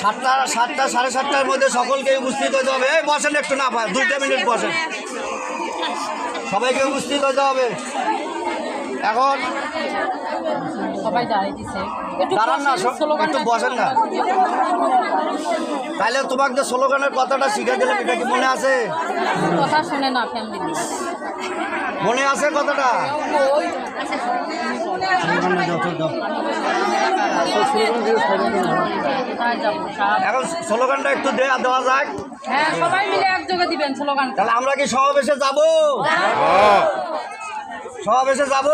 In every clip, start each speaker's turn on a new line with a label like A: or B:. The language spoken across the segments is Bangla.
A: সাতটা সাতটা সাড়ে সাতটার মধ্যে সকলকে উপস্থিত হতে হবে। এই বসেন একটু না পায় দুইটা মিনিট বসেন। সবাইকে উপস্থিত হতে হবে। এখন
B: সবাই
A: দাঁড়ান না, একটু বসেন না। তাহলে তোমাকে যে স্লোগানের কথাটা শিখে দিলাম এটা কি মনে আছে?
B: কথা শুনে না ফ্যামিলি
A: মনে আছে কথাটা? এখন স্লোগানটা একটু দেওয়া দেওয়া যাক।
B: হ্যাঁ সবাই মিলে একযোগে দিবেন স্লোগান।
A: তাহলে আমরা কি সমাবেশে যাব? সমাবেশে যাব?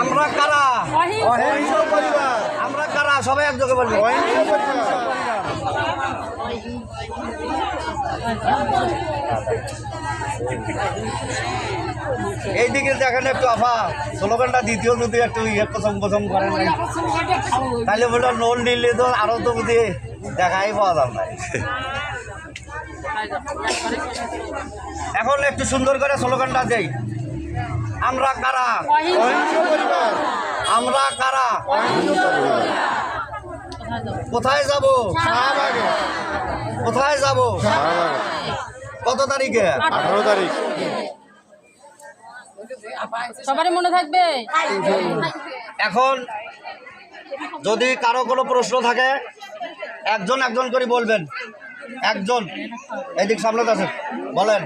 A: আমরা কারা?
B: অহিংস
A: আমরা কারা? সবাই একযোগে বলব। এইদিকে দেখেন একটু আফা স্লোগানটা দ্বিতীয় যদি একটু ইয়ে পছন্দ পছন্দ করেন তাহলে বলল লোন নিলে তো আরও তো বুঝি দেখাই পাওয়া যাবে না। এখন একটু সুন্দর করে স্লোগানটা দেই। আমরা কারা? আমরা কারা? কোথায় যাব? কোথায় যাব? কত তারিখে?
C: আঠারো তারিখ।
B: সবারই মনে থাকবে?
A: এখন যদি কারও কোনো প্রশ্ন থাকে একজন একজন করে বলবেন। একজন। এদিক সামলাতে আছেন বলেন।